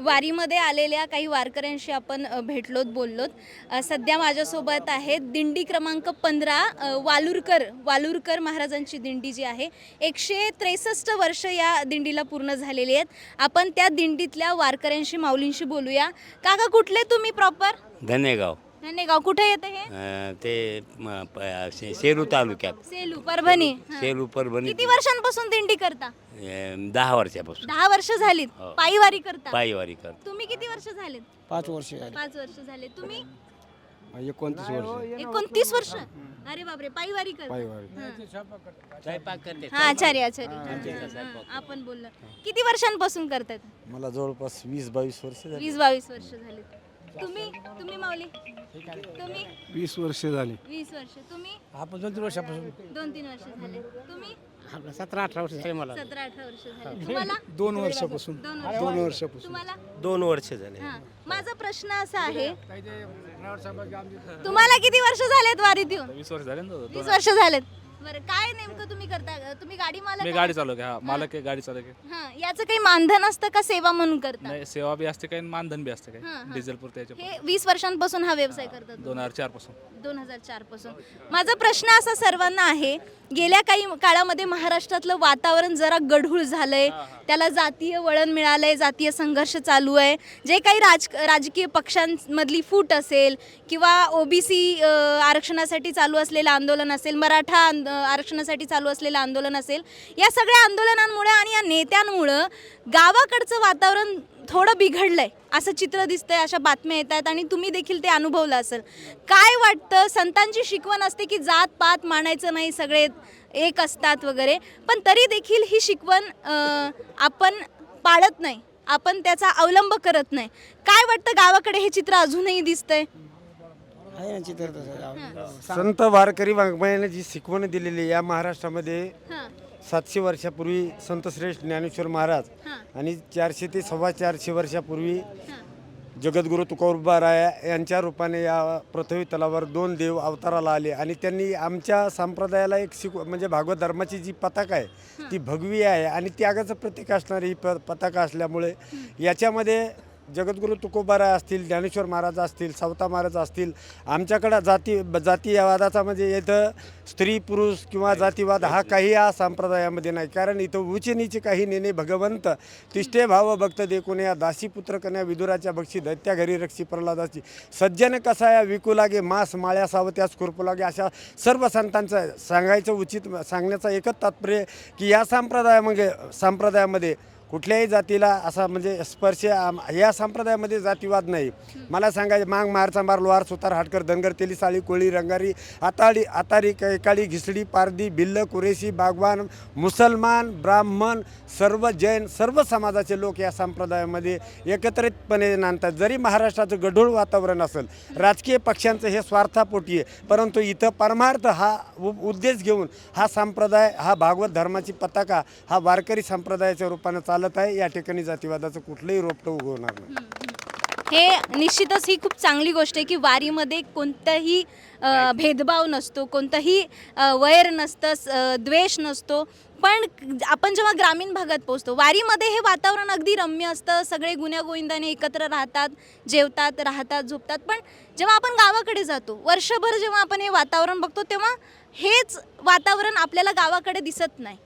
वारीमध्ये आलेल्या काही वारकऱ्यांशी आपण भेटलोत बोललोत. सध्या माझ्यासोबत आहेत दिंडी क्रमांक पंधरा वालुरकर वालुरकर महाराजांची दिंडी जी आहे. एकशे त्रेसष्ट वर्ष या दिंडीला पूर्ण झालेली आहेत. आपण त्या दिंडीतल्या वारकऱ्यांशी माऊलींशी बोलूया. काका कुठले तुम्ही प्रॉपर धनेगाव गाव कुठे येतं हे? अं, ते म, प- शे- शेरू तालुक्यात. सेलू परभणी. हा. शेरू परभणी. किती वर्षांपासून दिंडी करता? अं, दहा वर्षापासून. दहा वर्ष झालीत. हो. पायीवारी करता? पायीवारी कर तुम्ही किती वर्ष झालेत? पाच वर्ष झाली. पाच वर्ष झाले. तुम्ही? एकोणतीस वर्ष. एकोणतीस वर्ष? अरे बापरे पायीवारी करता. पायीवारी. हा. स्वयंपाक करते हा आचार्य आचार्य. हा, आपण बोललो. किती वर्षांपासून करतात मला जवळपास वीस बावीस वर्ष झाली. वीस बावीस वर्ष झाले तुम्ही तुम्ही माऊली. तुम्ही? वीस वर्ष झाली. वीस वर्ष. तुम्ही? आपण दोन तीन वर्षापासून. दोन तीन वर्ष झाले. तुम्ही? सतरा अठरा वर्ष झाली मला. सतरा अठरा वर्ष झाले. तुम्हाला? दोन वर्षापासून. दोन दोन वर्ष. वर्षापासून. तुम्हाला? दोन वर्ष झाले. हा. माझा प्रश्न असा आहे तुम्हाला किती वर्ष झालेत वारीत येऊन? वीस वर्ष झाले वीस वर्ष झालेत. बरं काय नेमकं तुम्ही करता? तुम्ही गाडी मालक मी? गाडी चालवते हा मालक आहे गाडी चालक आहे हा याचं काही मानधन असतं का सेवा म्हणून करता? नाही सेवा बी असते काही मानधन बी असते हा, काही. डिझेल पुरते याच्या हे वीस वर्षांपासून हा व्यवसाय करतात दोन हजार चारपासून. दोन हजार चारपासून. माझा प्रश्न असा सर्वांना आहे गेल्या काही काळामध्ये महाराष्ट्रातलं वातावरण जरा गढूळ झालंय त्याला जातीय वळण मिळालंय जातीय संघर्ष चालू आहे. जे काही राज राजकीय पक्षांमधली फूट असेल किंवा ओबीसी आरक्षणासाठी चालू असलेलं आंदोलन असेल मराठा आंद- आरक्षणासाठी चालू असलेलं आंदोलन असेल या सगळ्या आंदोलनांमुळे आणि या नेत्यांमुळं गावाकडचं वातावरण थोडं बिघडलं आहे असं चित्र दिसतंय अशा बातम्या येत आहेत आणि तुम्ही देखील ते अनुभवलं असेल. काय वाटतं संतांची शिकवण असते की जात पात मानायचं नाही सगळे एक असतात वगैरे पण तरी देखील ही शिकवण आपण पाळत नाही आपण त्याचा अवलंब करत नाही. काय वाटतं गावाकडे हे चित्र अजूनही दिसतंय? आहे ना संत वारकरी वाङ्मयाने जी शिकवण दिलेली या महाराष्ट्रामध्ये सातशे वर्षापूर्वी संत श्रेष्ठ ज्ञानेश्वर महाराज आणि चारशे ते सव्वा चारशे वर्षापूर्वी जगद्गुरु तुकोबाराया यांच्या रूपाने या पृथ्वी तलावर दोन देव अवताराला आले आणि त्यांनी आमच्या संप्रदायाला एक शिक म्हणजे भागवत धर्माची जी पताका आहे ती भगवी आहे आणि त्यागाचं प्रतीक असणारी ही प पताका असल्यामुळे याच्यामध्ये जगद्गुरु तुकोबाराय असतील ज्ञानेश्वर महाराज असतील सावता महाराज असतील आमच्याकडं जाती जातीवादाचा म्हणजे इथं स्त्री पुरुष किंवा जातीवाद हा काही या संप्रदायामध्ये नाही. कारण इथं उच्च नीच काही नेणे भगवंत तिष्ठे भाव भक्त देखून या दासी पुत्र कन्या विदुराच्या बक्षी दैत्या घरी रक्षी प्रल्हादाची. सज्जन कसा या विकू लागे मास माळ्या सावत्यास खुरपू लागे अशा सर्व संतांचं सांगायचं उचित सांगण्याचं एकच तात्पर्य की या संप्रदायामध्ये संप्रदायामध्ये कुठल्याही जातीला असा म्हणजे स्पर्श या संप्रदायामध्ये जातीवाद नाही. मला सांगायचं मांग मार चांबार लोहार सुतार हाटकर धनगर तेली साळी कोळी रंगारी आताडी आतारी कैकाळी घिसडी पारदी भिल्ल कुरेशी बागवान मुसलमान ब्राह्मण सर्व जैन सर्व समाजाचे लोक या संप्रदायामध्ये एकत्रितपणे नांदतात. जरी महाराष्ट्राचं गढूळ वातावरण असेल राजकीय पक्षांचं हे स्वार्थापोटी आहे परंतु इथं परमार्थ हा उ- उद्देश घेऊन हा संप्रदाय हा भागवत धर्माची पताका हा वारकरी संप्रदायाच्या रूपानं चालत आहे या ठिकाणी जातीवादाचं कुठलंही रोपटं उगवणार नाही. हे निश्चितच ही खूप चांगली गोष्ट आहे की वारीमध्ये कोणताही अ, भेदभाव नसतो कोणताही अ, वैर नसतं स- अ, द्वेष नसतो. पण आपण जेव्हा ग्रामीण भागात पोहोचतो वारीमध्ये हे वातावरण अगदी रम्य असतं सगळे गुण्यागोविंदाने एकत्र राहतात जेवतात राहतात झोपतात. पण जेव्हा आपण गावाकडे जातो वर्षभर जेव्हा आपण हे वातावरण बघतो तेव्हा हेच वातावरण आपल्याला गावाकडे दिसत नाही.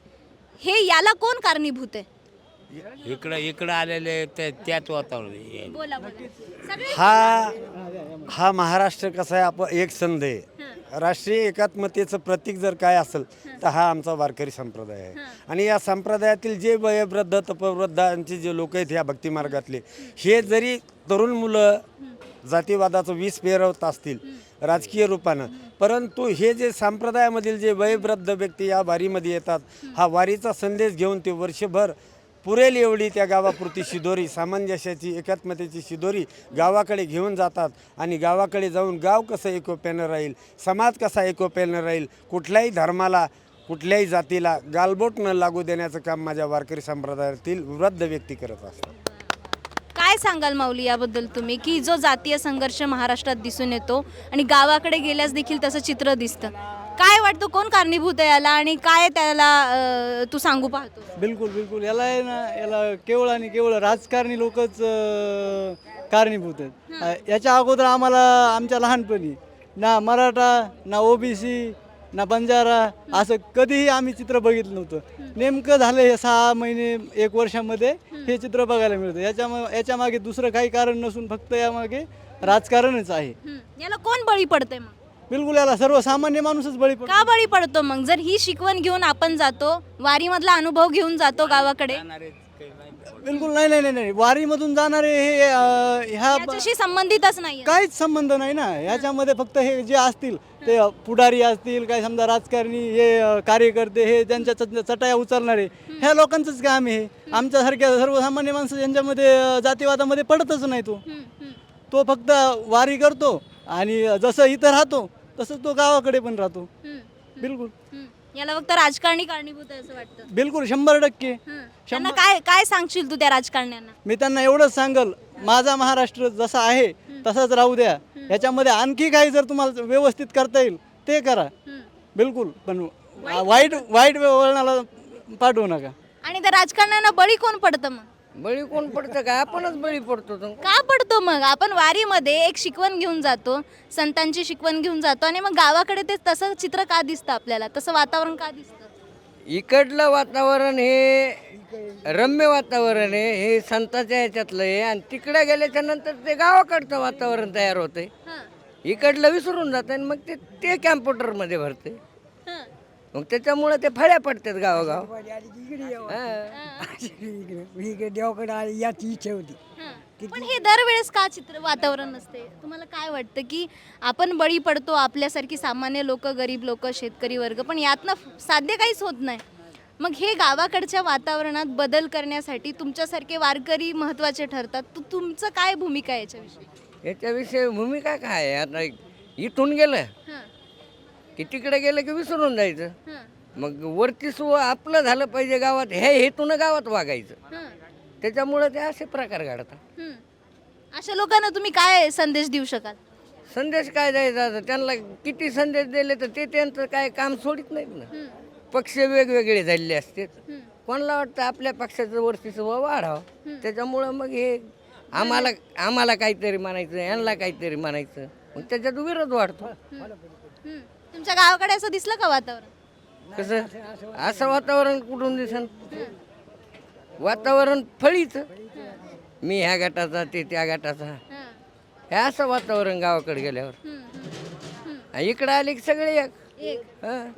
हे याला कोण कारणीभूत आहे? इकडं इकडं आलेले ते त्याच वातावरण आहे. बोला बोला. सगळे हा हा महाराष्ट्र कसा आहे आपण एक संध आहे. राष्ट्रीय एकात्मतेचं प्रतीक जर काय असेल तर हा आमचा वारकरी संप्रदाय आहे. आणि या संप्रदायातील जे वयोवृद्ध तपवृद्धांचे जे लोक आहेत ह्या भक्तिमार्गातले हे जरी तरुण मुलं जातीवादाचं वीस पेरवत असतील राजकीय रूपानं परंतु हे जे संप्रदायामधील जे वयोवृद्ध व्यक्ती या वारीमध्ये येतात हा वारीचा संदेश घेऊन ते वर्षभर पुरेल एवढी त्या गावापुरती शिदोरी सामंजस्याची एकात्मतेची शिदोरी गावाकडे घेऊन जातात आणि गावाकडे जाऊन गाव कसं एकोप्यानं राहील समाज कसा एकोप्यानं राहील कुठल्याही धर्माला कुठल्याही जातीला गालबोट न लागू देण्याचं काम माझ्या वारकरी संप्रदायातील वृद्ध व्यक्ती करत असतात. काय सांगाल माऊली याबद्दल तुम्ही? की जो जातीय संघर्ष महाराष्ट्रात दिसून येतो आणि गावाकडे गेल्यास देखील तसं चित्र दिसतं. काय वाटतं कोण कारणीभूत आहे याला आणि काय त्याला अं, तू सांगू पाहतो? बिलकुल बिलकुल. याला आहे ना याला केवळ आणि केवळ राजकारणी लोकच अं, कारणीभूत आहेत. अं, याच्या अगोदर आम्हाला आमच्या लहानपणी ना मराठा ना ओबीसी ना बंजारा असं कधीही आम्ही चित्र बघितलं नव्हतं. नेमकं झालं हे सहा महिने एक वर्षामध्ये हे. चित्र बघायला मिळतं. याच्या याच्या मागे दुसरं काही कारण नसून फक्त यामागे राजकारणच आहे. याला कोण बळी पडते मग? बिलकुल याला सर्वसामान्य माणूसच बळी पडतो. का बळी पडतो मग? जर ही शिकवण घेऊन आपण जातो वारीमधला अनुभव घेऊन जातो गावाकडे? बिलकुल नाही नाही नाही नाही. वारीमधून जाणारे हे अं, ह्या याच्याशी संबंधितच नाही काहीच संबंध नाही ना. याच्यामध्ये फक्त हे जे असतील ते पुढारी असतील काही समजा राजकारणी हे अ, कार्यकर्ते हे त्यांच्या चट- चटाया उचलणारे ह्या लोकांचंच काम आहे हे. आमच्यासारख्या सर्वसामान्य माणसं यांच्यामध्ये अ, जातीवादामध्ये पडतच नाही तो. तो फक्त वारी करतो आणि जसं इथं राहतो तसंच तो गावाकडे पण राहतो. बिलकुल. याला फक्त राजकारणी कारणीभूत आहे असं वाटतं. बिलकुल शंभर टक्के. त्यांना काय काय सांगशील तू त्या राजकारण्यांना? मी त्यांना एवढंच सांगल माझा महाराष्ट्र जसा आहे तसाच राहू द्या. याच्यामध्ये आणखी काही जर तुम्हाला व्यवस्थित करता येईल ते करा. बिलकुल पण वाईट वाईट वळणाला पाठवू नका. आणि त्या राजकारण्यांना बळी कोण पडतं मग? बळी कोण पडतं का? आपणच बळी पडतो का पडतो मग? आपण वारीमध्ये एक शिकवण घेऊन जातो संतांची शिकवण घेऊन जातो आणि मग गावाकडे ते तसं चित्र का दिसतं आपल्याला? तसं वातावरण का दिसतं? इकडलं वातावरण हे रम्य वातावरण आहे हे संताच्या ह्याच्यातलं आहे आणि तिकडे गेल्याच्यानंतर ते गावाकडचं वातावरण तयार होतंय. इकडलं विसरून जातं आणि मग ते ते कॅम्प्युटरमध्ये भरते मग त्याच्यामुळे ते फळ्या पडतात गावोगाव. इकडे देवाकडे आली याची इच्छा होती. पण हे दरवेळेस का चित्र वातावरण नसते? तुम्हाला काय वाटतं की आपण बळी पडतो आपल्यासारखी सामान्य लोक गरीब लोक शेतकरी वर्ग पण यातनं साध्य काहीच होत नाही. मग हे गावाकडच्या वातावरणात बदल करण्यासाठी तुमच्यासारखे वारकरी महत्त्वाचे ठरतात. तू तुमचं काय भूमिका आहे याच्याविषयी? याच्याविषयी भूमिका काय आहे? आता इथून गेलं. हां. की तिकडे गेलं की विसरून जायचं. मग वरती सु आपलं झालं पाहिजे गावात हे हेतून गावात वागायचं. त्याच्यामुळे ते असे प्रकार घडतात. अशा लोकांना तुम्ही काय संदेश देऊ शकाल? संदेश काय द्यायचा? आता त्यांना किती संदेश दिले तर ते त्यांचं काय काम सोडित नाहीत ना. पक्ष वेगवेगळे झालेले असतात कोणाला वाटतं आपल्या पक्षाचं वर्चस्व वाढावं? त्याच्यामुळं मग हे आम्हाला आम्हाला काहीतरी म्हणायचं यांना काहीतरी म्हणायचं. मग त्याच्यात विरोध वाढतो. हम्म. तुमच्या गावाकडे असं दिसलं का वातावरण? कसं? असं वातावरण कुठून दिसन? वातावरण फळीचं. मी ह्या गटाचा ते त्या गटाचा. हां. हे असं वातावरण गावाकडे गेल्यावर. हम्म, हम्म. आणि इकडं आले की सगळे एक. एक. हं.